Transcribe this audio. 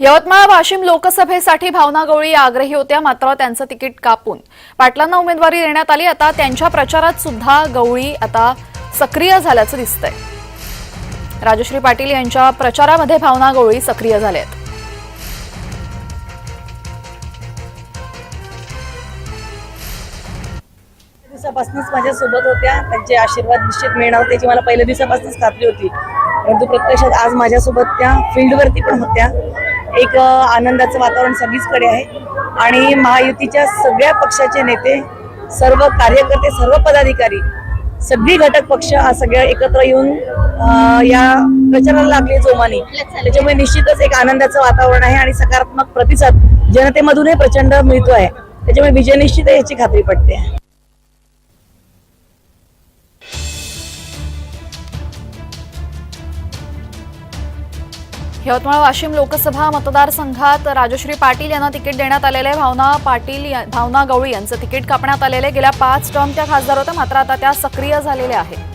यवतमाळ वाशिम लोकसभेसाठी भावना गवळी आग्रही होत्या मात्र त्यांचं तिकीट कापून. पाटलांना उमेदवारी देण्यात आली आता त्यांच्या प्रचारात सुद्धा गवळी आता सक्रिय झाल्याचं दिसतंय. राजश्री पाटील यांच्या प्रचारामध्ये भावना गवळी सक्रिय झाल्या आहेत दिवसापासूनच माझ्या सोबत होत्या त्यांचे आशीर्वाद निश्चित मिळणार त्याची मला पहिल्या दिवसापासूनच खात्री होती. परंतु प्रत्यक्षात आज माझ्यासोबत त्या फील्डवरती पण होत्या. एक आनंदाचं वातावरण सगळीचकडे आहे. आणि महायुतीच्या सगळ्या पक्षाचे नेते सर्व कार्यकर्ते सर्व पदाधिकारी सगळी घटक पक्ष हा सगळ्या एकत्र येऊन या प्रचाराला लागले जोमाने. त्याच्यामुळे निश्चितच एक आनंदाचं वातावरण आहे आणि सकारात्मक प्रतिसाद जनतेमधूनही प्रचंड मिळतो आहे त्याच्यामुळे विजय निश्चित आहे याची खात्री पडते यवतमाळ वाशिम लोकसभा मतदारसंघात राजश्री पाटील यांना तिकीट देण्यात आलेले आहे. भावना पाटील या- भावना गवळी यांचं तिकीट कापण्यात आलेले गेल्या पाच टर्म त्या खासदार होत्या मात्र आता त्या सक्रिय झालेल्या आहेत